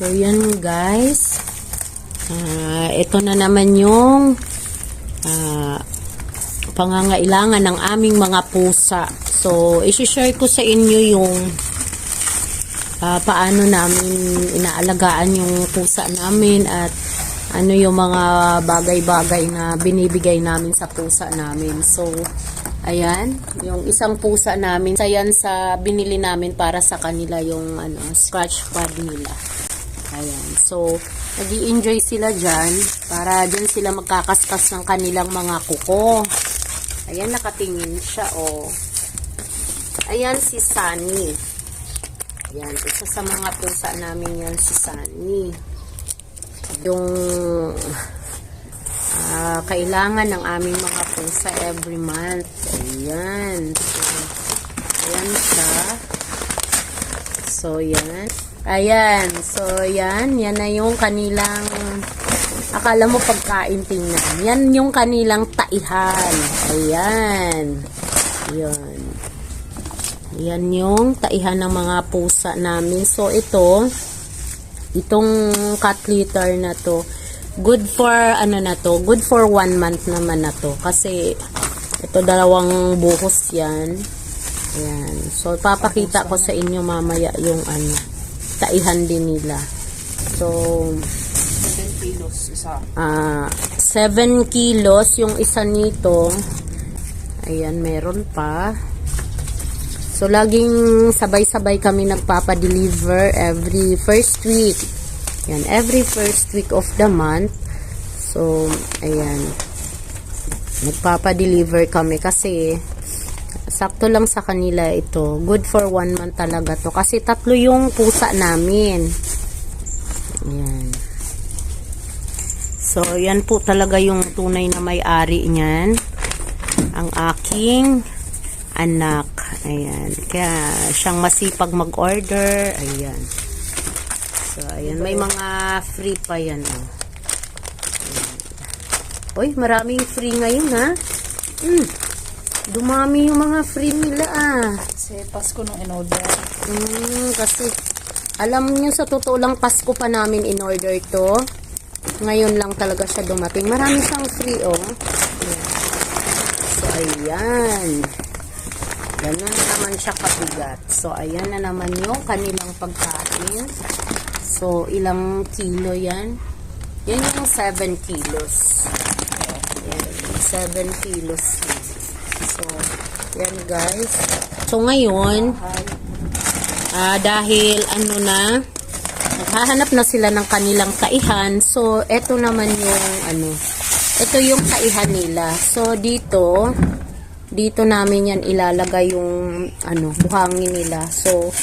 So, yan guys. Ah, ito na naman yung ah, pangangailangan ng aming mga pusa. So, isi-share ko sa inyo yung ah, paano namin inaalagaan yung pusa namin at ano yung mga bagay-bagay na binibigay namin sa pusa namin. So, ayan, yung isang pusa namin, isa yan sa binili namin para sa kanila yung ano, scratch pad nila. So, nag enjoy sila dyan para dyan sila magkakaskas ng kanilang mga kuko. Ayan, nakatingin siya, oh. Ayan si Sunny. Ayan, isa sa mga pusa namin yan si Sunny yung ah, kailangan ng aming mga pusa every month. Ayan. So, ayan siya. So, yan. Ayan. So, yan. Yan na yung kanilang akala mo pagkain tingnan. Yan yung kanilang taihan. Ayan. Yan. Yan yung taihan ng mga pusa namin. So, ito, itong cat litter na to good for ano na to good for one month naman na to kasi ito dalawang buhos yan ayan so papakita ko sa inyo mamaya yung ano taihan din nila so 7 kilos isa. ah 7 kilos yung isa nito ayan meron pa So, laging sabay-sabay kami nagpapa-deliver every first week. Yan, every first week of the month. So, ayan. Nagpapa-deliver kami kasi sakto lang sa kanila ito. Good for one month talaga to. Kasi tatlo yung pusa namin. Ayan. So, yan po talaga yung tunay na may-ari niyan. Ang aking anak. Ayan. Kaya siyang masipag mag-order. Ayan. So, ayan. May mga free pa yan. Oh. Ayan. Uy, maraming free ngayon ha. Hmm. Dumami yung mga free nila ah. Kasi Pasko nung in-order. Hmm, kasi alam niyo sa totoo lang Pasko pa namin in order to. Ngayon lang talaga siya dumating. Marami siyang free oh. Ayan. So ayan. Ganun naman siya kabigat. So ayan na naman yung kanilang pagkain. So ilang kilo yan? Yan yung 7 kilos. Ayan, 7 kilos. So, yan guys. So ngayon, Ah, dahil ano na, naghahanap na sila ng kanilang taihan. So, eto naman yung ano, ito yung taihan nila. So, dito, dito namin yan ilalagay yung ano, buhangin nila. So,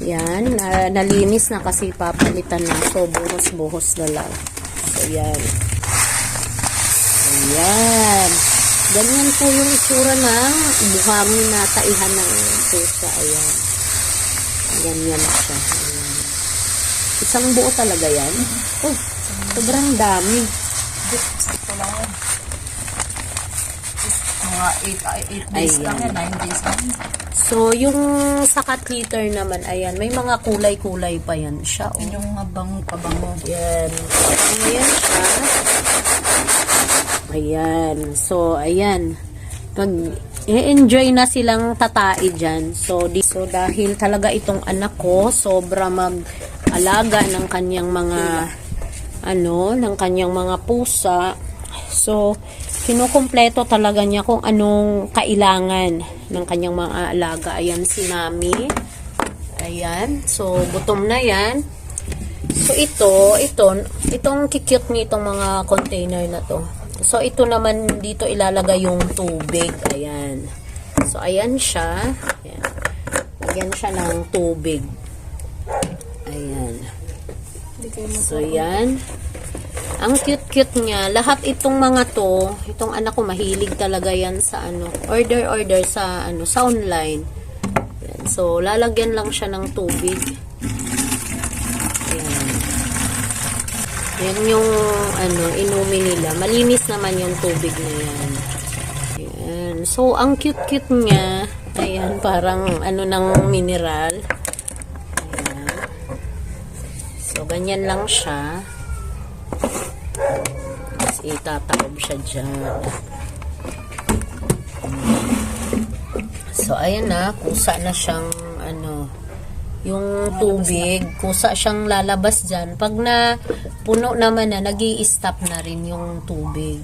yan, na, nalinis na kasi papalitan na. So, buhos-buhos na lang. So, yan. Ayan. Ganyan po yung itsura ng buhangin na taihan ng pusa. Ayan. Ganyan siya. Ayan. Isang buo talaga yan. Oh, sobrang dami. Ito lang. Mga 8 days Ayan. lang yan. 9 days lang. So, yung sa cat litter naman, ayan, may mga kulay-kulay pa yan siya. Oh. Yun yung abang pabango. Ayan. Ayan siya. Ayan. So, ayan. Pag i-enjoy na silang tatai dyan. So, di, so, dahil talaga itong anak ko, sobra mag-alaga ng kanyang mga, ano, ng kanyang mga pusa. So, kinukumpleto talaga niya kung anong kailangan ng kanyang mga alaga. Ayan si Mami. Ayan. So, gutom na yan. So, ito, ito, itong kikute nitong mga container na to. So, ito naman dito ilalagay yung tubig. Ayan. So, ayan siya. Ayan. Lagyan siya ng tubig. Ayan. So, yan. Ang cute-cute niya. Lahat itong mga to, itong anak ko mahilig talaga yan sa ano, order-order sa ano, sa online. Yan. So, lalagyan lang siya ng tubig. Yan. Yan yung ano, inumin nila. Malinis naman yung tubig na yan. Yan. So, ang cute-cute niya. Ayan, parang ano ng mineral. Ayan. So, ganyan lang siya. Tapos itataob siya dyan. So, ayan na. Kusa na siyang, ano, yung tubig. Kusa siyang lalabas dyan. Pag na puno naman na, nag stop na rin yung tubig.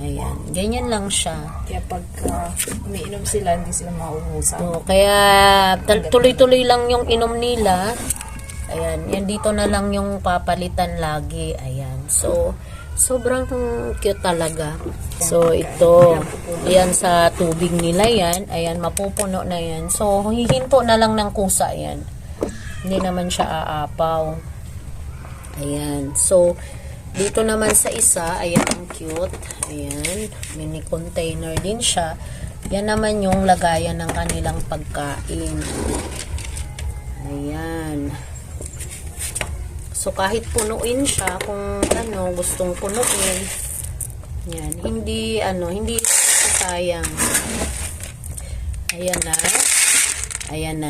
Ayan. Ganyan lang siya. Kaya pag uh, umiinom sila, hindi sila mauubusan. So, kaya tuloy-tuloy lang yung inom nila. Ayan, yan dito na lang yung papalitan lagi. Ayan. So, sobrang cute talaga. So, ito. Ayan sa tubig nila yan. Ayan, mapupuno na yan. So, hihinto na lang ng kusa yan. Hindi naman siya aapaw. Ayan. So, dito naman sa isa, ayan ang cute. Ayan, mini container din siya. Yan naman yung lagayan ng kanilang pagkain. Ayan. So, kahit punuin siya, kung ano, gustong punuin, yan, hindi, ano, hindi sayang. Ayan na. Ayan na.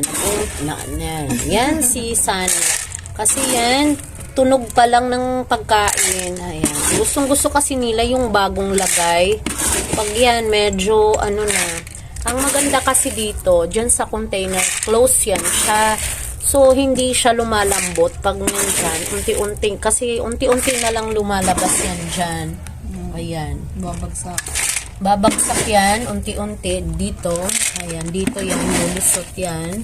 Na, na. Yan si Sunny. Kasi yan, tunog pa lang ng pagkain. Ayan. Gustong gusto kasi nila yung bagong lagay. Pag yan, medyo ano na. Ang maganda kasi dito, dyan sa container, close yan siya. So, hindi siya lumalambot pag nandyan. Unti-unti. Kasi unti-unti na lang lumalabas yan dyan. Ayan. Babagsak. Babagsak yan, unti-unti, dito. Ayan, dito yan, lulusot yan.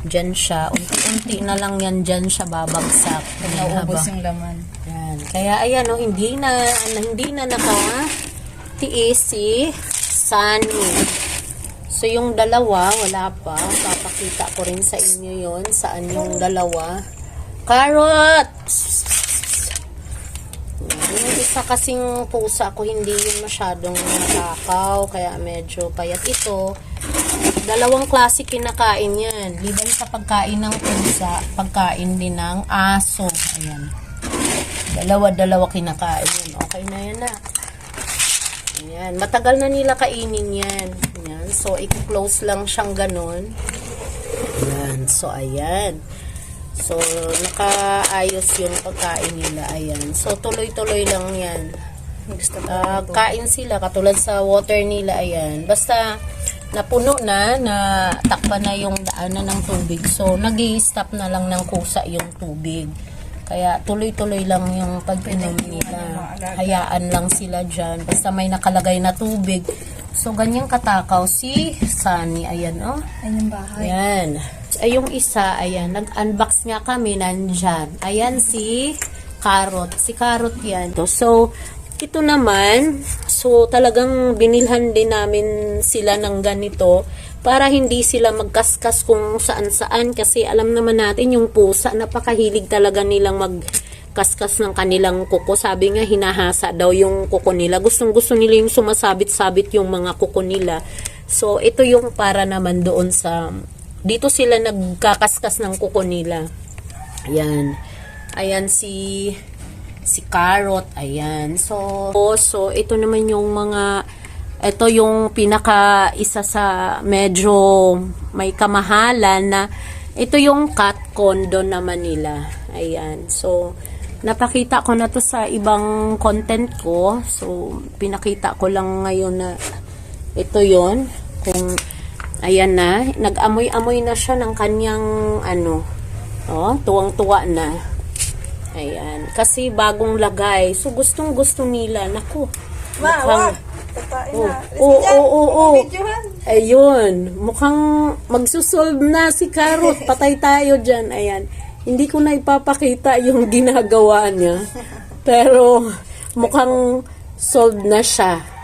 Diyan siya, unti-unti na lang yan, dyan siya babagsak. Ayan, Naubos yung laman. Yan. Kaya ayan, oh, hindi na, hindi na naka tiis si Sunny. So, yung dalawa, wala pa. Papakita ko rin sa inyo yon Saan yung dalawa. Carrot! Yung isa kasing pusa ko, hindi yun masyadong nakakaw. Kaya medyo payat ito. Dalawang klase kinakain yan. Liban sa pagkain ng pusa, pagkain din ng aso. Ayan. Dalawa-dalawa kinakain yun. Okay na yan na. Ayan. Matagal na nila kainin yan. Ayan. So, i-close lang siyang ganun. Ayan. So, ayan. So, nakaayos yung pagkain nila. Ayan. So, tuloy-tuloy lang yan. Ah, kain sila katulad sa water nila ayan. Basta napuno na na takpan na yung daanan ng tubig. So nag-i-stop na lang ng kusa yung tubig. Kaya tuloy-tuloy lang yung pag-inom nila. Hayaan lang sila dyan. Basta may nakalagay na tubig. So ganyan katakaw si Sunny. Ayan oh. Yung bahay. Ayan. Ay, yung isa, ayan, nag-unbox nga kami, nandyan. Ayan si Carrot. Si Carrot yan. So, ito naman, so talagang binilhan din namin sila ng ganito para hindi sila magkaskas kung saan-saan kasi alam naman natin yung pusa, napakahilig talaga nilang magkaskas ng kanilang kuko. Sabi nga, hinahasa daw yung kuko nila. Gustong gusto nila yung sumasabit-sabit yung mga kuko nila. So, ito yung para naman doon sa dito sila nagkakaskas ng kuko nila. Ayan. Ayan si si Carrot. Ayan. So, so ito naman yung mga ito yung pinaka isa sa medyo may kamahalan na ito yung cat condo naman nila. Ayan. So, napakita ko na to sa ibang content ko. So, pinakita ko lang ngayon na ito yon. Kung ayan na. Nag-amoy-amoy na siya ng kanyang ano oh tuwang-tuwa na. Ayan. Kasi bagong lagay. So gustong gusto nila. Naku. Mukhang oh, oo oo oo ayun. Mukhang magsusolve na si Carrot. Patay tayo dyan. Ayan hindi ko na ipapakita yung ginagawa niya pero mukhang solved na siya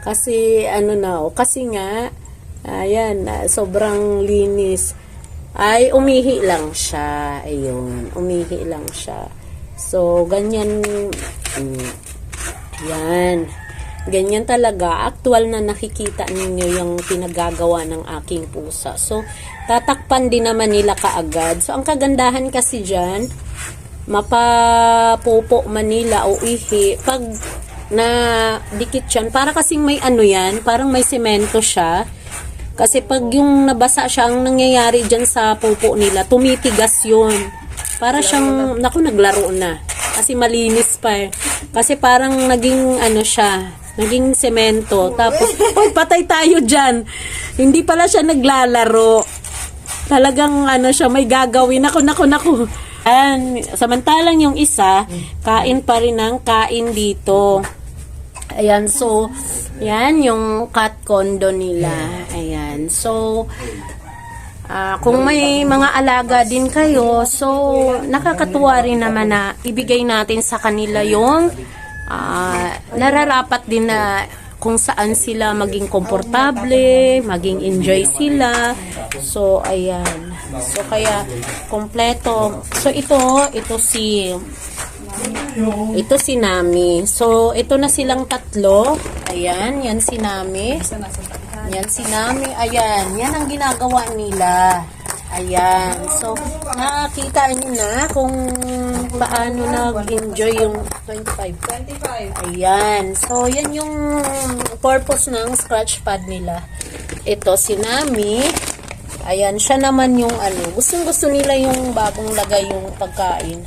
kasi ano na, oh, kasi nga, ayan, ah, sobrang linis. Ay, umihi lang siya. Ayun, umihi lang siya. So, ganyan, mm, yan. Ganyan talaga. Actual na nakikita ninyo yung pinagagawa ng aking pusa. So, tatakpan din naman nila kaagad. So, ang kagandahan kasi dyan, mapapupo Manila o ihi pag na dikit yan para kasing may ano yan parang may semento siya kasi pag yung nabasa siya ang nangyayari dyan sa pupo nila tumitigas yun Para siyang, naku, naglaro na. Kasi malinis pa eh. Kasi parang naging, ano siya, naging semento. Tapos, oh, patay tayo dyan. Hindi pala siya naglalaro. Talagang, ano siya, may gagawin. Naku, naku, naku. Ayan, samantalang yung isa, kain pa rin ng kain dito. Ayan, so, yan yung cat condo nila. Ayan, so, ah, kung may mga alaga din kayo, so, nakakatuwa rin naman na ibigay natin sa kanila yung ah, nararapat din na kung saan sila maging komportable, maging enjoy sila. So, ayan. So, kaya, kompleto. So, ito, ito si ito si Nami. So, ito na silang tatlo. Ayan, yan si Nami. Yan si Nami. Ayan, yan ang ginagawa nila. Ayan. So, nakakita niyo na kung paano nag-enjoy yung 25. 25. Ayan. So, yan yung purpose ng scratch pad nila. Ito, si Nami. Ayan, siya naman yung ano. Gustong gusto nila yung bagong lagay yung pagkain.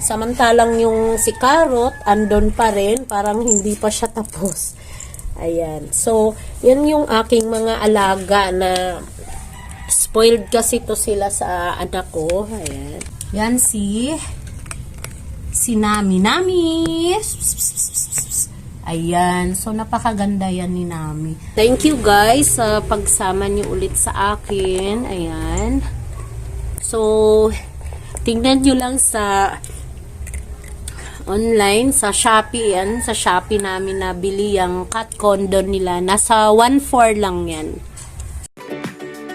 Samantalang yung si Carrot, andon pa rin. Parang hindi pa siya tapos. Ayan. So, yan yung aking mga alaga na spoiled kasi to sila sa anak ko. Ayan. Yan si si Nami. Nami! Ayan. So, napakaganda yan ni Nami. Thank you guys sa pagsama niyo ulit sa akin. Ayan. So, tingnan nyo lang sa online sa Shopee yan. Sa Shopee namin nabili yung cat condo nila. Nasa 1.4 lang yan.